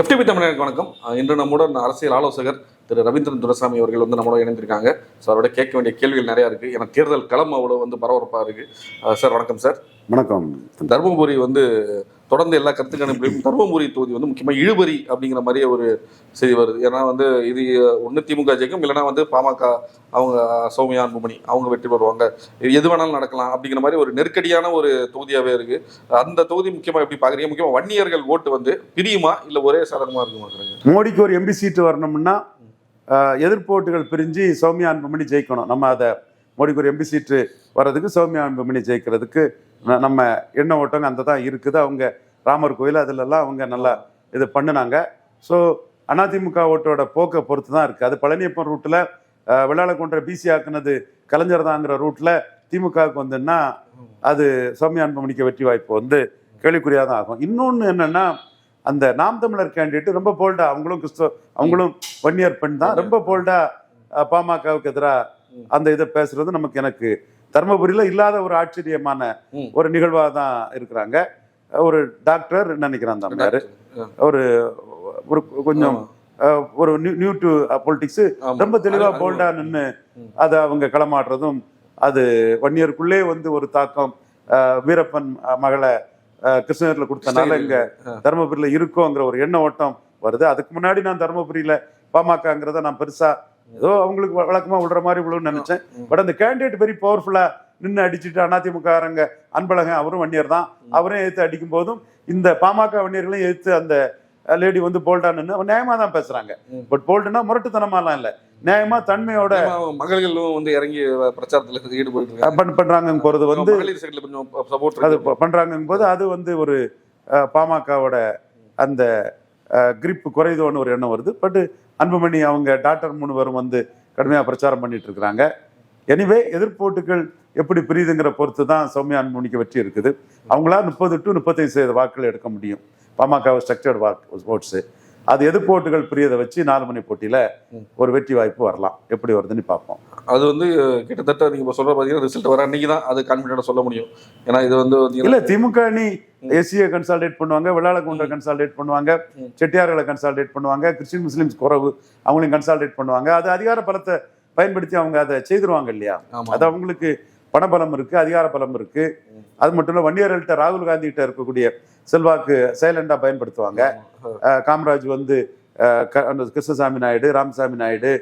FTP தமிழருக்கு வணக்கம். இன்று நம்முடன் அரசியல் ஆலோசகர் திரு ரவீந்திரன் துரசாமி அவர்கள் வந்து நம்மளோட இணைந்திருக்காங்க. ஸோ அவரோட கேட்க வேண்டிய கேள்விகள் நிறையா இருக்குது ஏன்னா தேர்தல் களம் அவ்வளோ வந்து பரபரப்பாக இருக்குது சார் வணக்கம் சார் வணக்கம். தருமபுரி வந்து தொடர்ந்து எல்லா கருத்து கணிப்புலையும் தருமபுரி தொகுதி வந்து முக்கியமாக இழுபறி அப்படிங்கிற மாதிரியே ஒரு செய்தி வருது. ஏன்னா வந்து இது ஒன்று திமுக ஜெயிக்கும் இல்லைனா வந்து பாமக அவங்க சௌமியா அன்புமணி அவங்க வெற்றி பெறுவாங்க. எது வேணாலும் நடக்கலாம் அப்படிங்கிற மாதிரி ஒரு நெருக்கடியான ஒரு தொகுதியாகவே இருக்கு. அந்த தொகுதி முக்கியமாக எப்படி பார்க்குறீங்க முக்கியமாக வன்னியர்கள் ஓட்டு வந்து பிரியுமா? இல்லை ஒரே சாதகமாக இருக்குமா மோடிக்கு ஒரு எம்பி சீட்டு வரணும்னா எதிர்ப்போட்டுகள் பிரிஞ்சு சௌமியா அன்புமணி ஜெயிக்கணும். நம்ம அதை மோடிக்கு ஒரு எம்பி சீட்டு வர்றதுக்கு சௌமியா அன்புமணி ஜெயிக்கிறதுக்கு நம்ம எண்ண ஓட்டங்க அந்த தான் இருக்குது. அவங்க ராமர் கோயில் அதிலெல்லாம் அவங்க நல்லா இது பண்ணினாங்க. ஸோ அதிமுக ஓட்டோட போக்கை பொறுத்து தான் இருக்குது அது பழனியப்பன் ரூட்டில் விளையாடக்கொன்ற பிசி ஆக்குனது கலைஞர் தாங்கிற ரூட்டில் திமுகவுக்கு வந்துன்னா அது சௌமிய அன்புமணிக்கு வெற்றி வாய்ப்பு வந்து கேள்விக்குறியாக தான் ஆகும். இன்னொன்று என்னென்னா அந்த நாம் தமிழர் கேண்டிடேட் ரொம்ப போல்டா அவங்களும் கிறிஸ்தவ அவங்களும் ஒன் இயர் பெண் தான். ரொம்ப போல்டா பாமகவுக்கு எதிராக அந்த இதை பேசுறது நமக்கு எனக்கு தருமபுரியில இல்லாத ஒரு ஆச்சரியமான. ஒரு நிகழ்வாக தான் இருக்கிறாங்க ஒரு டாக்டர் நினைக்கிறான் தமிழர் ஒரு ஒரு கொஞ்சம் ஒரு நியூ டு பொலிட்டிக்ஸ். ரொம்ப தெளிவா அது- போல்டா நின்று. அதை அவங்க களமாடுறதும் அது வன்னியருக்குள்ளே வந்து ஒரு தாக்கம் வீரப்பன் மகளை கிருஷ்ணகிரியில் கொடுத்தனால இங்க தருமபுரியில இருக்கோங்கிற ஒரு எண்ண ஓட்டம் வருது அதுக்கு முன்னாடி நான் தருமபுரியில பாமகங்கிறத நான் பெருசா ஏதோ அவங்களுக்கு வழக்கமா விடுற மாதிரி விழுன்னு நினைச்சேன். பட் அந்த கேண்டிடேட் வெரி பவர்ஃபுல்லா நின்று அடிச்சுட்டு அதிமுககாரங்க அன்பழகன் அவரும் வன்னியர் தான். அவரையும் எதிர்த்து அடிக்கும் போதும் இந்த பாமக வன்னியர்களையும் எதிர்த்து அந்த லேடி வந்து போல்டா நின்று அவன் நியாயமா தான் பேசுறாங்க. பட் போல்டுனா முரட்டுத்தனமாலாம் இல்ல. நியாயமா தன்மையோட மகள்களும் வந்து இறங்கி பிரச்சாரத்தில் ஈடுபட்டு பண்றாங்க போறது வந்து கொஞ்சம் சப்போர்ட் அது ப- பண்றாங்கும் போது அது வந்து ஒரு பாமகவோட அந்த கிரிப் குறைதோன்னு ஒரு எண்ணம் வருது. பட் அன்புமணி அவங்க டாக்டர் மூணு பேரும் வந்து கடுமையாக பிரச்சாரம் பண்ணிட்டு இருக்கிறாங்க. எனிவே எதிர்ப்போட்டுகள் எப்படி பிரியுதுங்கிற பொறுத்து தான் சௌமியா அன்புமணிக்கு வெற்றி இருக்குது. அவங்களா முப்பது டு முப்பத்தைந்து சதவீத வாக்குகள் எடுக்க முடியும். பாமக ஸ்ட்ரக்சர்டு வாக்கு ஓட்ஸு அது எதிர்ப்போட்டுகள் பிரியதை வச்சு நாலு மணி போட்டியில ஒரு வெற்றி வாய்ப்பு வரலாம். எப்படி வருதுன்னு பார்ப்போம். அது வந்து கிட்டத்தட்ட நீங்க இப்ப சொல்ற பாத்தீங்கன்னா ரிசல்ட் வர அன்னைக்கு தான் அது கான்பிடண்டா சொல்ல முடியும். ஏன்னா இது வந்து இல்ல திமுக அணி எஸ்சியை கன்சால்டேட் பண்ணுவாங்க வெள்ளாளகுண்டை கன்சால்டேட் பண்ணுவாங்க. செட்டியார்களை கன்சால்டேட் பண்ணுவாங்க கிறிஸ்டின் முஸ்லிம்ஸ் குறவு அவங்களையும் கன்சால்டேட் பண்ணுவாங்க. அது அதிகார பலத்தை பயன்படுத்தி அவங்க அதை செய்திருவாங்க இல்லையா? அது அவங்களுக்கு பணபலம் இருக்கு அதிகார பலம் இருக்கு. அது மட்டும் இல்ல வன்னியர்கள்ட்ட ராகுல் காந்தி கிட்ட இருக்கக்கூடிய செல்வாக்கு சைலண்டா பயன்படுத்துவாங்க. காமராஜ் வந்து கிருஷ்ணசாமி நாயுடு ராமசாமி நாயுடு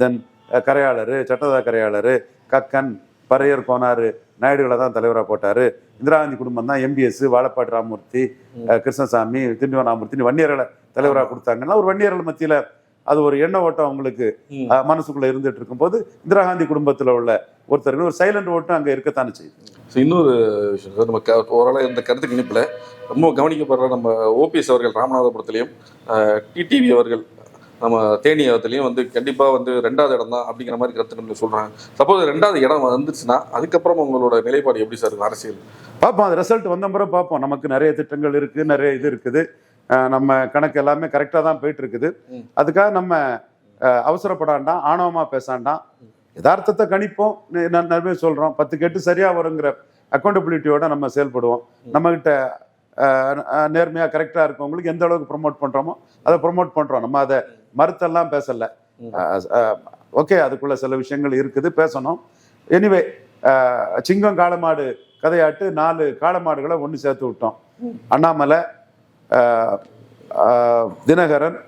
தென் கரையாளர் சட்டதா கரையாளர் கக்கன் பறையர் கோனாரு நாயுடுகளை தான் தலைவராக போட்டாரு. இந்திரா காந்தி குடும்பம் தான் எம்பிஎஸ் வாழப்பாட்டு ராமமூர்த்தி கிருஷ்ணசாமி திண்டிவன் ராமமூர்த்தி வன்னியர்களை தலைவராக கொடுத்தாங்கன்னா ஒரு வன்னியர்கள் மத்தியில அது ஒரு எண்ண ஓட்டம் அவங்களுக்கு மனசுக்குள்ள இருந்துட்டு இருக்கும்போது இந்திரா காந்தி குடும்பத்துல உள்ள ஒருத்தருக்கு ஒரு சைலண்ட் ஓட்டம் அங்க இருக்கத்தானே செய்யுது. இன்னொரு விஷயம் சார் நம்ம ஓரளவு இந்த கருத்து கணிப்புல ரொம்ப கவனிக்கப்படுற நம்ம ஓபிஎஸ் அவர்கள் ராமநாதபுரத்துலையும் டிடிவி அவர்கள் நம்ம தேனியத்துலையும் வந்து கண்டிப்பா வந்து ரெண்டாவது இடம் தான் அப்படிங்கிற மாதிரி கருத்து கணிப்புல சொல்றாங்க. சப்போஸ் ரெண்டாவது இடம் வந்துச்சுன்னா அதுக்கப்புறம் உங்களோட நிலைப்பாடு எப்படி சார் அரசியல்? பார்ப்போம். அது ரிசல்ட் வந்த பிறகு பார்ப்போம். நமக்கு நிறைய திட்டங்கள் இருக்கு நிறைய இது இருக்குது. நம்ம கணக்கு எல்லாமே கரெக்டாக தான் போயிட்டு இருக்குது. அதுக்காக நம்ம அவசரப்படாண்டாம் ஆணவமா பேசாண்டாம். யதார்த்தத்தை கணிப்போம். நிறைய சொல்றோம். பத்து கெட்டு சரியா வருங்கிற அக்கௌண்டபிலிட்டியோட நம்ம செயல்படுவோம். நம்மகிட்ட நேர்மையாக கரெக்டாக இருக்கவங்களுக்கு எந்த அளவுக்கு ப்ரொமோட் பண்ணுறோமோ அதை ப்ரொமோட் பண்ணுறோம் நம்ம அதை மறுத்தெல்லாம் பேசல. ஓகே அதுக்குள்ள சில விஷயங்கள் இருக்குது பேசணும். எனிவே சிங்கம் காளமாடு கதையாட்டு நாலு காளமாடுகளை ஒன்று சேர்த்து விட்டோம். அண்ணாமலை தினகரன்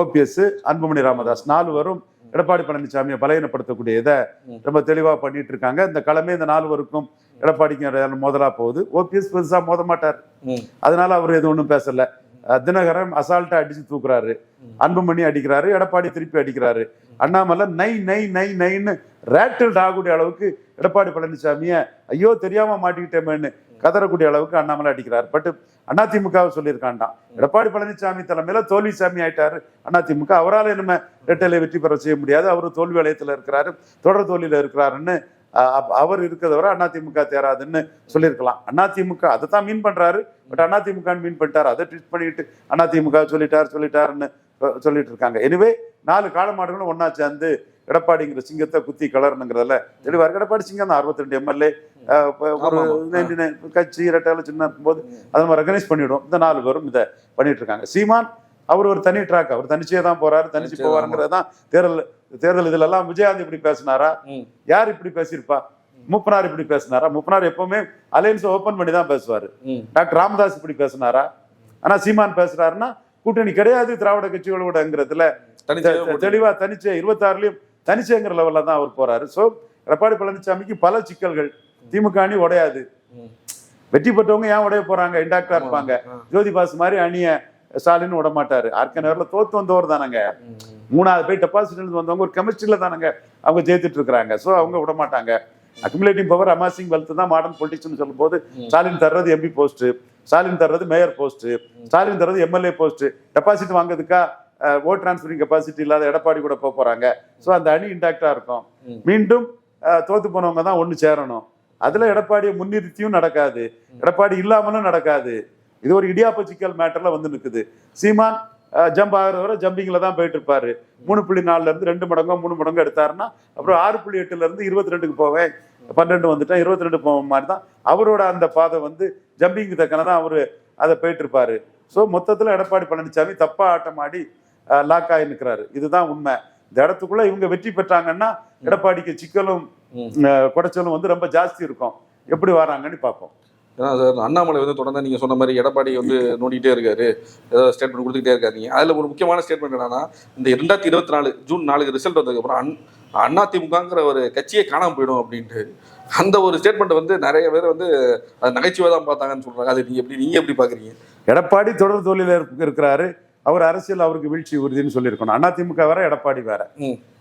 ஓபிஎஸ் அன்புமணி ராமதாஸ் நாலு வரும் எடப்பாடி பழனிசாமியை பலகீனப்படுத்தக்கூடிய இதை. ரொம்ப தெளிவாக பண்ணிட்டு இருக்காங்க. இந்த களமே இந்த நால்வருக்கும் எடப்பாடிக்கும் இடையில மோதலா போகுது. ஓபிஎஸ் பெருசா மோத மாட்டார். அதனால அவர் எதுவும் ஒன்றும் பேசல. தினகரன் அசால்ட்டா அடிச்சு தூக்குறாரு. அன்புமணி அடிக்கிறாரு எடப்பாடி திருப்பி அடிக்கிறாரு. அண்ணாமலை நை நை நை நைன்னு ரேட்டில் ஆகக்கூடிய அளவுக்கு எடப்பாடி பழனிசாமிய ஐயோ தெரியாம மாட்டிக்கிட்டேமேன்னு கதறக்கூடிய அளவுக்கு அண்ணாமலை அடிக்கிறார். பட் அதிமுகவை சொல்லியிருக்காண்டாம் எடப்பாடி பழனிசாமி தலைமையில தோல்வி சாமி ஆயிட்டாரு. அதிமுக அவரால் நம்ம ரெட்டையில வெற்றி பெற செய்ய முடியாது. அவர் தோல்வி வளையத்துல இருக்கிறாரு. தொடர் தோல்வியில இருக்கிறாருன்னு அவர் இருக்கிறத வரை அதிமுக தேராதுன்னு சொல்லியிருக்கலாம். அதிமுக அதை தான் மீன் பண்றாரு. பட் அதிமுக மீன் பண்ணிட்டாரு. அதை ட்வீட் பண்ணிட்டு அதிமுக சொல்லிட்டார் சொல்லிட்டாருன்னு சொல்லிட்டு இருக்காங்க எனிவே நாலு காலமாடுகளும் ஒண்ணா சேர்ந்து எடப்பாடிங்கிற சிங்கத்தை குத்தி கலரணுங்கிறதுல தெளிவா இருக்கு. எடப்பாடி சிங்கம் தான் அறுபத்தி ரெண்டு எம்எல்ஏ ஒரு கட்சி இரட்டால சின்ன போது அதை நம்ம ரெகனைஸ் பண்ணிவிடும் இந்த நாலு பேரும் இதை பண்ணிட்டு இருக்காங்க சீமான் அவர் ஒரு தனி ட்ராக் அவர் தனிச்சே தான் போறாரு தனிச்சு தனிச்சே போவாருங்கிறது தான் தேர்தல் தேர்தல் இதுல எல்லாம் விஜயகாந்த் இப்படி பேசினாரா. யார் இப்படி பேசியிருப்பா? மூப்பனார் இப்படி பேசினாரா? மூப்பனார் எப்பவுமே அலையன்ஸ் ஓபன் பண்ணி தான் பேசுவாரு. டாக்டர் ராமதாஸ் இப்படி பேசினாரா? ஆனா சீமான் பேசுறாருன்னா கூட்டணி கிடையாது திராவிட கட்சிகளோடங்கிறதுல தெளிவா தனிச்சே இருபத்தாறுலயும் தனிச்சேங்கிற லெவல்ல தான் அவர் போறாரு. சோ எடப்பாடி பழனிசாமிக்கு பல சிக்கல்கள். திமுக அணி உடையாது. வெற்றி பெற்றவங்க ஏன் உடைய போறாங்க? இண்டாக்டா இருப்பாங்க. ஆ. ஜோதி பாஸ் மாதிரி அணிய ஸ்டாலின் விட மாட்டாரு ஆர்கனவர்ல தோத்து வந்தவர் தானங்க. மூணாவது போய் டெபாசிட் வந்தவங்க ஒரு கெமிஸ்ட்ரியில தானங்க அவங்க ஜெயித்துட்டு இருக்காங்க சோ அவங்க விட மாட்டாங்க அக்குமுலேட்டிங் பவர் அமாசிங் வெல்த் தான் மாடர்ன் பொலிட்டிக்ஸ்னு சொல்லும் போது ஸ்டாலின் தர்றது எம்பி போஸ்ட் ஸ்டாலின் தர்றது மேயர் போஸ்ட் ஸ்டாலின் தர்றது எம்எல்ஏ போஸ்ட் டெபாசிட் வாங்குறதுக்கா ஓட் டிரான்ஸ்பரிங் கெப்பாசிட்டி இல்லாத எடப்பாடி கூட போக போறாங்க. ஸோ அந்த அணி இன்டாக்டா இருக்கும். மீண்டும் தோத்து போனவங்க தான் ஒன்று சேரணும். அதுல எடப்பாடியை முன்னிறுத்தியும் நடக்காது. எடப்பாடி இல்லாமலும் நடக்காது. இது ஒரு இடியாப்ப சிக்கல் மேட்டர்ல வந்து நிக்குது. சீமான் ஜம்ப் ஆகிறவரை ஜம்பிங்ல தான் போயிட்டு இருப்பாரு மூணு புள்ளி நாலுல இருந்து ரெண்டு மடங்கோ மூணு மடங்கோ எடுத்தாருன்னா அப்புறம் ஆறு புள்ளி எட்டுல இருந்து இருபத்தி ரெண்டுக்கு போவேன். பன்னெண்டு வந்துட்டேன் இருபத்தி ரெண்டு போன மாதிரி தான் அவரோட அந்த பாதை வந்து ஜம்பிங் தக்கன தான் அவரு அதை போயிட்டு இருப்பாரு ஸோ மொத்தத்துல எடப்பாடி பழனிசாமி தப்பா ஆட்டம் ஆடி லாக் ஆகி நிற்கிறாரு இதுதான் உண்மை. இந்த இடத்துக்குள்ள இவங்க வெற்றி பெற்றாங்கன்னா எடப்பாடிக்கு சிக்கலும் குடைச்சலும் வந்து ரொம்ப ஜாஸ்தி இருக்கும். எப்படி வராங்கன்னு பார்ப்போம். ஏன்னா சார் அண்ணாமலை வந்து தொடர்ந்து நீங்க சொன்ன மாதிரி எடப்பாடி வந்து நோண்டிட்டே இருக்காரு. ஏதாவது ஸ்டேட்மெண்ட் கொடுத்துக்கிட்டே இருக்காருங்க அதுல ஒரு முக்கியமான ஸ்டேட்மெண்ட் என்னன்னா இந்த ரெண்டாயிரத்தி இருபத்தி நாலு ஜூன் நாலுக்கு ரிசல்ட் வந்ததுக்கு அப்புறம் அண்ணா அதிமுகங்கிற ஒரு கட்சியே காணாம போயிடும் அப்படின்ட்டு. அந்த ஒரு ஸ்டேட்மெண்ட் வந்து நிறைய பேர் வந்து அது நகைச்சுவை தான் பார்த்தாங்கன்னு சொல்றாங்க. அது நீங்க எப்படி நீங்க எப்படி பாக்குறீங்க எடப்பாடி தொடர் இருக்க- இருக்கிறாரு. அவர் அரசியல் அவருக்கு வீழ்ச்சி உறுதின்னு சொல்லியிருக்கணும். அதிமுக வேற எடப்பாடி வேற.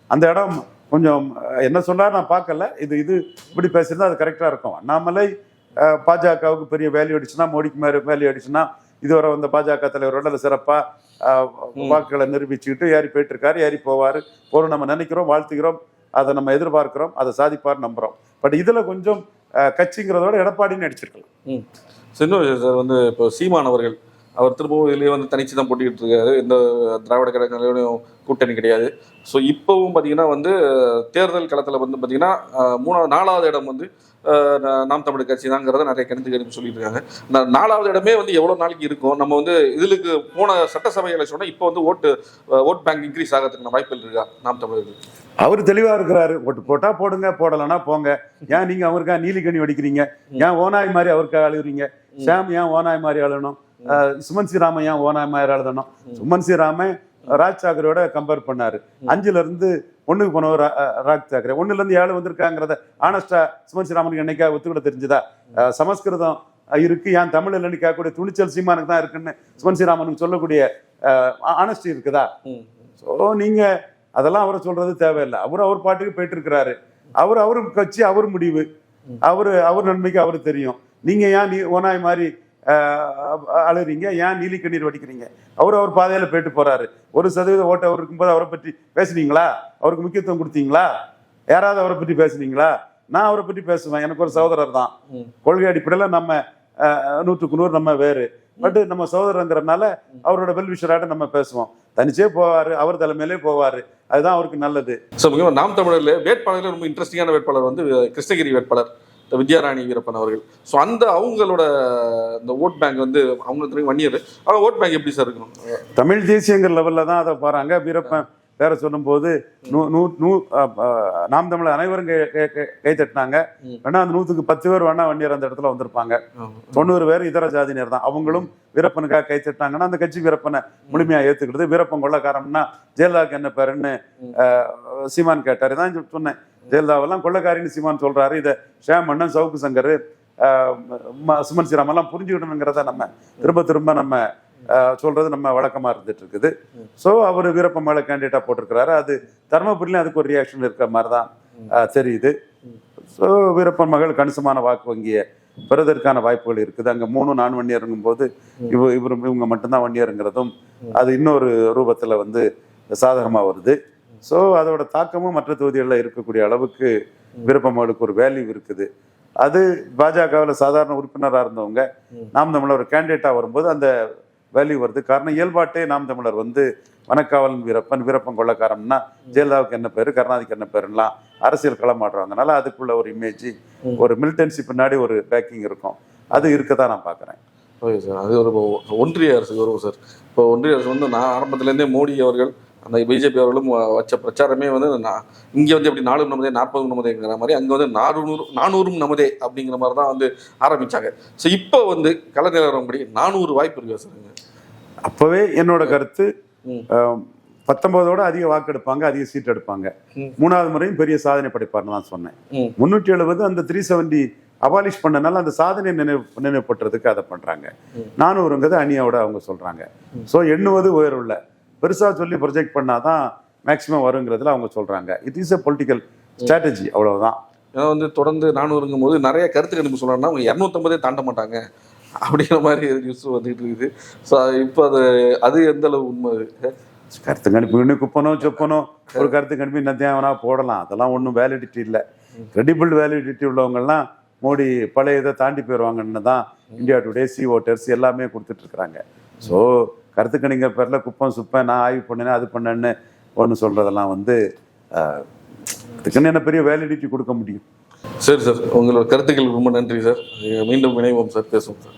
அந்த இடம் கொஞ்சம் என்ன சொல்றாரு நான் பார்க்கல. இது இது இப்படி பேசியிருந்தா அது கரெக்டா இருக்கும். அண்ணாமலை பாஜகவுக்கு பெரிய வேல்யூ அடிச்சுன்னா மோடிக்கு மேல வேல்யூ அடிச்சுன்னா இதுவரை வந்த பாஜக தலைவரோட சிறப்பா அஹ், ம். வாக்குகளை நிரூபிச்சுக்கிட்டு ஏறி போயிட்டு இருக்காரு ஏறி போவாரு. போறோம் நம்ம நினைக்கிறோம் வாழ்த்துகிறோம் அதை நம்ம எதிர்பார்க்கிறோம் அதை சாதிப்பார் நம்புறோம். பட் இதுல கொஞ்சம் கட்சிங்கிறதோட எடப்பாடின்னு அடிச்சிருக்கலாம் இன்னொரு சார் வந்து இப்போ சீமான் அவர்கள் அவர் திரும்பவும் இதுலேயே வந்து தனிச்சு தான் போட்டிக்கிட்டு இருக்காரு. எந்த திராவிட கழகங்களையும் கூட்டணி கிடையாது. ஸோ இப்போவும் பார்த்தீங்கன்னா வந்து தேர்தல் களத்தில் வந்து பார்த்தீங்கன்னா மூணாவது நாலாவது இடம் வந்து நாம் தமிழர் கட்சி தாங்கிறத நிறைய கணித்து கணிப்பு சொல்லிட்டு இருக்காங்க. நாலாவது இடமே வந்து எவ்வளோ நாளைக்கு இருக்கும்? நம்ம வந்து இதுக்கு போன சட்டசபை எலெக்ஷனோட இப்போ வந்து ஓட்டு ஓட் பேங்க் இன்க்ரீஸ் ஆகிறதுக்கு வாய்ப்புகள் இருக்கா நாம் தமிழருக்கு? அவர் தெளிவா இருக்கிறாரு. ஓட்டு போட்டா போடுங்க போடலைன்னா போங்க. ஏன் நீங்க அவருக்கா நீலிக்கணி வடிக்கிறீங்க ஏன் ஓனாய் மாதிரி அவருக்கா அழுகுறீங்க? ஷாம் ஏன் ஓனாய் மாதிரி அழணும் சுமன் ஓனாய் மாதிரி அழுதணும் சுமன் ஸ்ரீராமன் ராஜ் தாக்கரோட கம்பேர் பண்ணாரு. அஞ்சுல இருந்து ஒண்ணுக்கு போனவர் ராஜ் தாக்கரே ஒண்ணுல இருந்து ஏழு வந்திருக்காங்கிறத ஆனஸ்டா சுமன் ஸ்ரீராமனுக்கு என்னைக்கா ஒத்துக்கிட தெரிஞ்சுதா? சமஸ்கிருதம் இருக்கு. ஏன் தமிழ் இல்லைன்னு கேட்கக்கூடிய துணிச்சல் சீமானுக்கு தான் இருக்குன்னு சுமன் ஸ்ரீராமனுக்கு சொல்லக்கூடிய ஆனஸ்டி இருக்குதா? ஸோ நீங்க அதெல்லாம் அவரை சொல்றது தேவையில்லை. அவர் அவர் பாட்டுக்கு போயிட்டு இருக்கிறாரு அவர் அவரு கட்சி அவர் முடிவு. அவரு அவர் நன்மைக்கு அவரு தெரியும். நீங்க ஏன் நீ ஓனாய் மாதிரி அழுறீங்க ஏன் நீலி கண்ணீர் வடிக்கிறீங்க? அவர் அவர் பாதையில போயிட்டு போறாரு. ஒரு சதவீத ஓட்டு அவர் இருக்கும்போது அவரை பற்றி பேசுனீங்களா? அவருக்கு முக்கியத்துவம் கொடுத்தீங்களா? யாராவது அவரை பற்றி பேசுனீங்களா? நான் அவரை பற்றி பேசுவேன். எனக்கு ஒரு சகோதரர் தான். கொள்கை அடிப்படையில நம்ம நூற்றுக்கு நூறு நம்ம வேறு. பட் நம்ம சகோதரங்கிறனால அவரோட வெல்விஷராட்ட நம்ம பேசுவோம். தனிச்சே போவாரு அவர் தலைமையிலே போவாரு. அதுதான் அவருக்கு நல்லது. ஸோ முக்கியமாக நாம் தமிழர்ல வேட்பாளர்கள் ரொம்ப இன்ட்ரெஸ்டிங்கான வேட்பாளர் வந்து கிருஷ்ணகிரி வேட்பாளர். இந்த வித்யாராணி வீரப்பன் அவர்கள். ஸோ அந்த அவங்களோட இந்த ஓட் பேங்க் வந்து அவங்க திரும்பி வன்னியர். ஓட் பேங்க் எப்படி சார் இருக்கணும்? தமிழ் தேசியங்கிற லெவலில் தான் அதை பாருங்க வீரப்பன் பேர சொல்லும்போது நூ நூ நூ நாம் தமிழர் அனைவரும் கை தட்டினாங்க. வேணா அந்த நூத்துக்கு பத்து பேர் வேணா வன்னியர் அந்த இடத்துல வந்திருப்பாங்க. தொண்ணூறு பேர் இதர ஜாதியினர் தான். அவங்களும் வீரப்பனுக்காக கை தட்டினாங்கன்னா அந்த கட்சி வீரப்பனை முழுமையா ஏத்துக்கிடுது வீரப்பன் கொள்ளக்காரம்னா ஜெயலலிதாவுக்கு என்ன பேருன்னு சீமான் கேட்டாரு. தான் சொன்னேன். ஜெயலலிதாவெல்லாம் கொள்ளக்காரின்னு சீமான் சொல்றாரு. இதை ஷேம் அண்ணன் சவுக்கு சங்கர் சுமன் ஸ்ரீராமெல்லாம் புரிஞ்சுக்கிடணுங்கிறத நம்ம திரும்ப திரும்ப நம்ம சொல்றது நம்ம வழக்கமா இருந்துட்டு இருக்குது ஸோ அவர் வீரப்ப மேல கேண்டிடேட்டா போட்டிருக்கிறாரு. அது தருமபுரியிலும் அதுக்கு ஒரு ரியாக்ஷன் இருக்கிற மாதிரி தான் தெரியுது. ஸோ வீரப்பன் மகள் கணிசமான வாக்கு வங்கியை பெறுவதற்கான வாய்ப்புகள் இருக்குது. அங்கே மூணு நான் வன்னியருங்கும் போது இவ இவர் இவங்க மட்டும்தான் வன்னியருங்கிறதும் அது இன்னொரு ரூபத்தில் வந்து சாதகமாக வருது. ஸோ அதோட தாக்கமும் மற்ற தொகுதிகளில் இருக்கக்கூடிய அளவுக்கு விருப்ப மகளுக்கு ஒரு வேல்யூ இருக்குது. அது பாஜகவில் சாதாரண உறுப்பினராக இருந்தவங்க நாம் நம்மள ஒரு கேண்டிடேட்டாக வரும்போது அந்த வேல்யூ வருது காரணம் இயல்பாட்டே நாம் தமிழர் வந்து வனக்காவலன் வீரப்பன் வீரப்பன் கொள்ளக்காரம்னா ஜெயலலிதாவுக்கு என்ன பேர் கருணாநிதிக்கு என்ன பேருலாம் அரசியல் களமாடுறாங்க அதனால அதுக்குள்ள ஒரு இமேஜ் ஒரு மிலிட்டன்சி பின்னாடி ஒரு பேக்கிங் இருக்கும். அது இருக்க தான் நான் பார்க்குறேன். Okay sir. அது ஒரு ஒன்றிய அரசுக்கு வருவோம் சார். இப்போ ஒன்றிய அரசு வந்து நான் ஆரம்பத்துலேருந்தே மோடி அவர்கள் அந்த பிஜேபி அவர்களும் வச்ச பிரச்சாரமே வந்து இங்கே வந்து எப்படி நாலும் நமதே நாற்பதும் நமதேங்கிற மாதிரி அங்கே வந்து நானூறு நானூறும் நமதே அப்படிங்கிற மாதிரி தான் வந்து ஆரம்பிச்சாங்க. ஸோ இப்போ வந்து நிலவரப்படி நானூறு வாய்ப்பு இருக்கா சார் அப்போவே என்னோட கருத்து பத்தொன்பதோட அதிக வாக்கு எடுப்பாங்க அதிக சீட் எடுப்பாங்க. மூணாவது முறையும் பெரிய சாதனை படைப்பார்னு தான் சொன்னேன். ம். முன்னூற்றி எழுபது அந்த த்ரீ செவன்டி அபாலிஷ் பண்ணனால அந்த சாதனை நினைவு நினைவுபட்டுறதுக்கு அதை பண்றாங்க. ம். நானூறுங்கிறது அணியோட அவங்க சொல்றாங்க. ஸோ எண்ணுவது உயர்வுள்ள பெருசா சொல்லி ப்ரொஜெக்ட் பண்ணாதான் மேக்சிமம் வருங்கிறதுல அவங்க சொல்றாங்க. It is a political strategy அவ்வளவுதான். ஏன்னா வந்து தொடர்ந்து நானூறுங்கும் போது நிறைய கருத்து கணிப்பு சொல்கிறாங்கன்னா அவங்க இரநூத்தம்பதே தாண்ட மாட்டாங்க. அப்படிங்கிற மாதிரி நியூஸ் வந்துட்டு இருக்குது. ஸோ இப்போ அது அது எந்த அளவு உண்மை? கருத்து கணிப்பு இன்னும் குப்பனோ சொப்பனோ ஒரு கருத்து கணிப்பு என்ன தேவனா போடலாம். அதெல்லாம் ஒன்றும் வேலிடிட்டி இல்லை. கிரெடிபிள் வேலிடிட்டி உள்ளவங்கெல்லாம் மோடி பழைய இதை தாண்டி போயிடுவாங்கன்னு தான் இந்தியா டுடே சி ஓட்டர்ஸ் எல்லாமே கொடுத்துட்டு இருக்கிறாங்க. ஸோ கருத்துக்கணிங்க பேரில் குப்பம் சுப்பேன் நான் ஆய்வு பண்ணினேன் அது பண்ணேன்னு ஒன்று சொல்கிறதெல்லாம் வந்து அதுக்குன்னு என்ன பெரிய வேலிடிட்டி கொடுக்க முடியும். சரி சார் உங்களோட கருத்துக்கள் ரொம்ப நன்றி சார். மீண்டும் இணைவோம் சார் பேசுவோம் சார்.